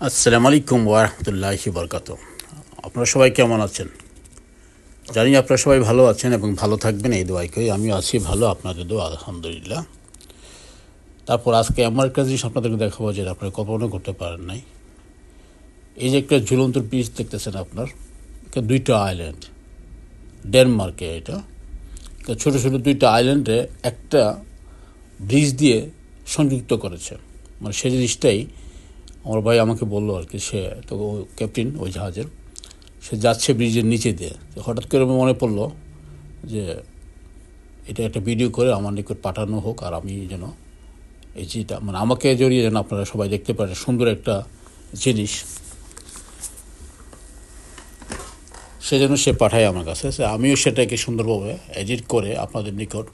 আসসালামু আলাইকুম ওয়ারহমতুল্লাহি বরকাত আপনারা সবাই কেমন আছেন? জানি আপনারা সবাই ভালো আছেন এবং ভালো থাকবেন, এই দোয়াই করি। আমি আছি ভালো, আপনাদের দোয়া, আলহামদুলিল্লাহ। তারপর আজকে আমার একটা জিনিস আপনাদেরকে দেখাবো যেটা আপনারা কল্পনা করতে পারেন নাই। এই যে একটা ঝুলন্ত ব্রিজ দেখতেছেন আপনার দুইটা আইল্যান্ড ডেনমার্কে এটা। ছোটো ছোটো দুইটা আইল্যান্ডে একটা ব্রিজ দিয়ে সংযুক্ত করেছে। মানে সেই জিনিসটাই আমার ভাই আমাকে বলল আর কি, সে তো ক্যাপ্টেন ওই জাহাজের, সে যাচ্ছে ব্রিজের নিচে দিয়ে। হঠাৎ করে মনে পড়ল যে এটা একটা ভিডিও করে আমার নিকট পাঠানো হোক আর আমি যেন এই যেটা মানে আমাকে জড়িয়ে যেন আপনারা সবাই দেখতে পারেন, সুন্দর একটা জিনিস। সেজন্য সে পাঠায় আমার কাছে। সে আমিও সেটাকে সুন্দরভাবে এডিট করে আপনাদের নিকট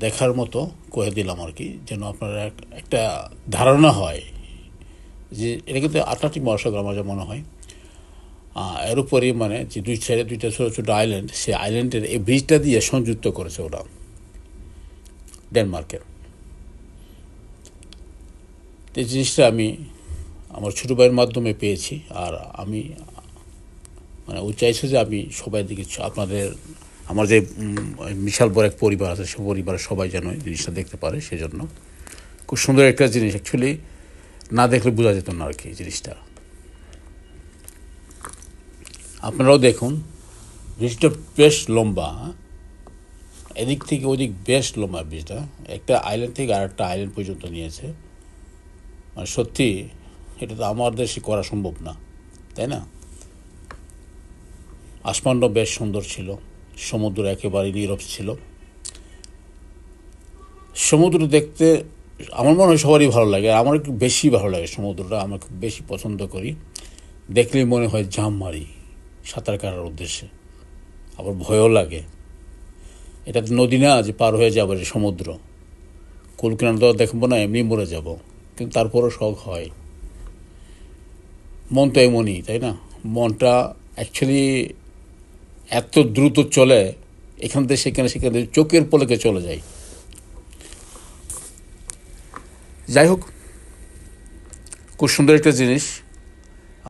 দেখার মতো করে দিলাম আর কি, যেন আপনারা এক- একটা ধারণা হয়। যে এটা কিন্তু আটলান্টিক মহাসাগর আমার যা মনে হয় এর উপরে মানে যে দুই সাইডে দুইটা ছোটো ছোটো আইল্যান্ড সেই আইল্যান্ডের এই ব্রিজটা দিয়ে সংযুক্ত করেছে ওরা ডেনমার্কের এই জিনিসটা আমি আমার ছোটো ভাইয়ের মাধ্যমে পেয়েছি, আর আমি মানে ও চাইছে যে আমি সবাই দিকে আপনাদের, আমার যে বিশাল বড় এক পরিবার আছে, সে পরিবারের সবাই যেন জিনিসটা দেখতে পারে, সেজন্য। খুব সুন্দর একটা জিনিস অ্যাকচুয়ালি না দেখলে বোঝা যেত না আর কি জিনিসটা। আপনারাও দেখুন ব্রিজটা বেশ লম্বা হ্যাঁ? এদিক থেকে ওদিক বেশ লম্বা ব্রিজটা। একটা আইল্যান্ড থেকে আর একটা আইল্যান্ড পর্যন্ত নিয়েছে। মানে সত্যি, এটা তো আমার দেশে করা সম্ভব না, তাই না? আসমানটা বেশ সুন্দর ছিল, সমুদ্র একেবারে নীরব ছিল। সমুদ্র দেখতে আমার মনে হয় সবারই ভালো লাগে। আমার একটু বেশি ভালো লাগে সমুদ্রটা, আমার খুব বেশি পছন্দ করি। দেখলেই মনে হয় জাম মারি, সাঁতার কাটার উদ্দেশ্যে। আবার ভয়ও লাগে। এটা তো নদী না, যে পার হয়ে যাবে সমুদ্র। কুলকিনার তো দেখব না, এমনি মরে যাব। কিন্তু তারপরও শখ হয়। মন তো এমনই, তাই না? মনটা অ্যাকচুয়ালি এত দ্রুত চলে, এখান থেকে সেখানে সেখানে, চোখের পলকে চলে যায়। যাই হোক খুব সুন্দর একটা জিনিস।